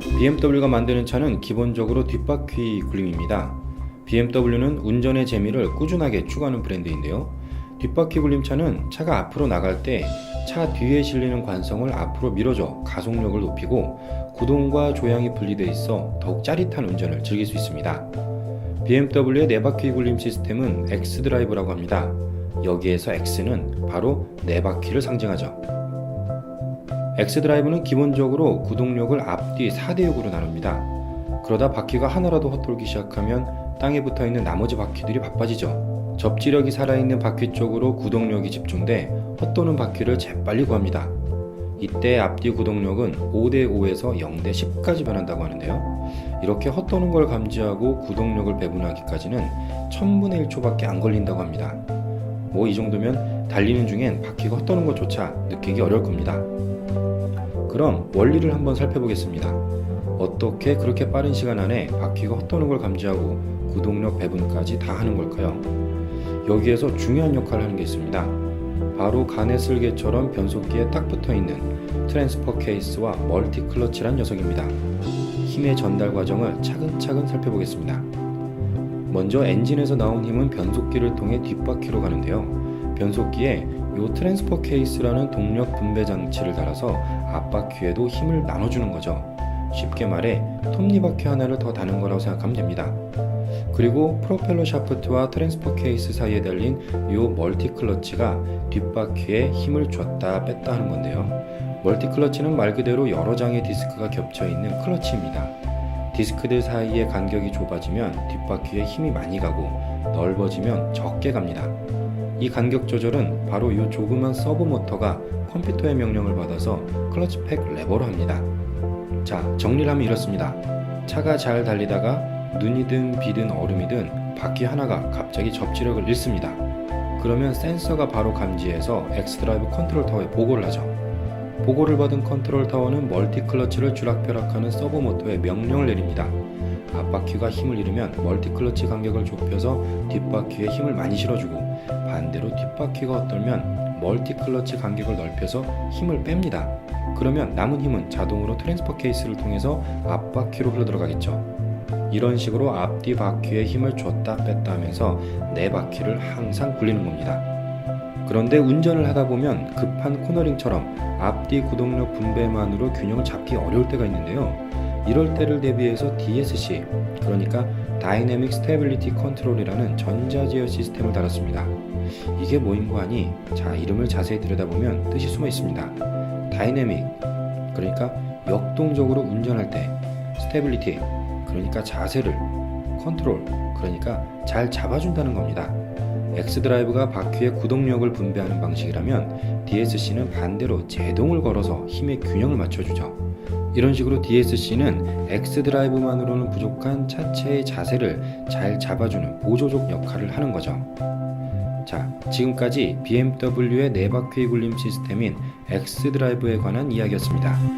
BMW가 만드는 차는 기본적으로 뒷바퀴 굴림입니다. BMW는 운전의 재미를 꾸준하게 추구하는 브랜드인데요. 뒷바퀴 굴림차는 차가 앞으로 나갈 때 차 뒤에 실리는 관성을 앞으로 밀어줘 가속력을 높이고 구동과 조향이 분리돼 있어 더욱 짜릿한 운전을 즐길 수 있습니다. BMW의 네 바퀴 굴림 시스템은 X 드라이브라고 합니다. 여기에서 X는 바로 네 바퀴를 상징하죠. X 드라이브는 기본적으로 구동력을 앞뒤 4대6으로 나눕니다. 그러다 바퀴가 하나라도 헛돌기 시작하면 땅에 붙어 있는 나머지 바퀴들이 바빠지죠. 접지력이 살아있는 바퀴 쪽으로 구동력이 집중돼 헛도는 바퀴를 재빨리 구합니다. 이때 앞뒤 구동력은 5대5에서 0대 10까지 변한다고 하는데요. 이렇게 헛도는 걸 감지하고 구동력을 배분하기까지는 1000분의 1초밖에 안 걸린다고 합니다. 뭐 이 정도면 달리는 중엔 바퀴가 헛도는 것조차 느끼기 어려울 겁니다. 그럼 원리를 한번 살펴보겠습니다. 어떻게 그렇게 빠른 시간 안에 바퀴가 헛도는 걸 감지하고 구동력 배분까지 다 하는 걸까요? 여기에서 중요한 역할을 하는 게 있습니다. 바로 간의 쓸개처럼 변속기에 딱 붙어 있는 트랜스퍼 케이스와 멀티 클러치란 녀석입니다. 힘의 전달 과정을 차근차근 살펴보겠습니다. 먼저 엔진에서 나온 힘은 변속기를 통해 뒷바퀴로 가는데요. 변속기에 이 트랜스퍼 케이스라는 동력 분배 장치를 달아서 앞바퀴에도 힘을 나눠주는 거죠. 쉽게 말해 톱니바퀴 하나를 더 다는 거라고 생각하면 됩니다. 그리고 프로펠러 샤프트와 트랜스퍼 케이스 사이에 달린 이 멀티 클러치가 뒷바퀴에 힘을 줬다 뺐다 하는 건데요. 멀티 클러치는 말 그대로 여러 장의 디스크가 겹쳐 있는 클러치입니다. 디스크들 사이의 간격이 좁아지면 뒷바퀴에 힘이 많이 가고 넓어지면 적게 갑니다. 이 간격 조절은 바로 이 조그만 서브 모터가 컴퓨터의 명령을 받아서 클러치 팩 레버로 합니다. 자, 정리를 하면 이렇습니다. 차가 잘 달리다가 눈이든 비든 얼음이든 바퀴 하나가 갑자기 접지력을 잃습니다. 그러면 센서가 바로 감지해서 엑스드라이브 컨트롤 타워에 보고를 하죠. 보고를 받은 컨트롤 타워는 멀티 클러치를 주락펴락하는 서버 모터에 명령을 내립니다. 앞바퀴가 힘을 잃으면 멀티 클러치 간격을 좁혀서 뒷바퀴에 힘을 많이 실어주고 반대로 뒷바퀴가 헛돌면 멀티 클러치 간격을 넓혀서 힘을 뺍니다. 그러면 남은 힘은 자동으로 트랜스퍼 케이스를 통해서 앞바퀴로 흘러들어가겠죠. 이런 식으로 앞뒤 바퀴에 힘을 줬다 뺐다 하면서 네 바퀴를 항상 굴리는 겁니다. 그런데 운전을 하다 보면 급한 코너링처럼 앞뒤 구동력 분배만으로 균형을 잡기 어려울 때가 있는데요. 이럴 때를 대비해서 DSC, 그러니까 다이내믹 스테빌리티 컨트롤이라는 전자제어 시스템을 달았습니다. 이게 뭐인고 하니 자 이름을 자세히 들여다보면 뜻이 숨어 있습니다. 다이내믹, 그러니까 역동적으로 운전할 때 스테빌리티, 그러니까 자세를 컨트롤, 그러니까 잘 잡아준다는 겁니다. X드라이브가 바퀴의 구동력을 분배하는 방식이라면 DSC는 반대로 제동을 걸어서 힘의 균형을 맞춰주죠. 이런 식으로 DSC는 X드라이브만으로는 부족한 차체의 자세를 잘 잡아주는 보조적 역할을 하는 거죠. 자, 지금까지 BMW의 네 바퀴 굴림 시스템인 X드라이브에 관한 이야기였습니다.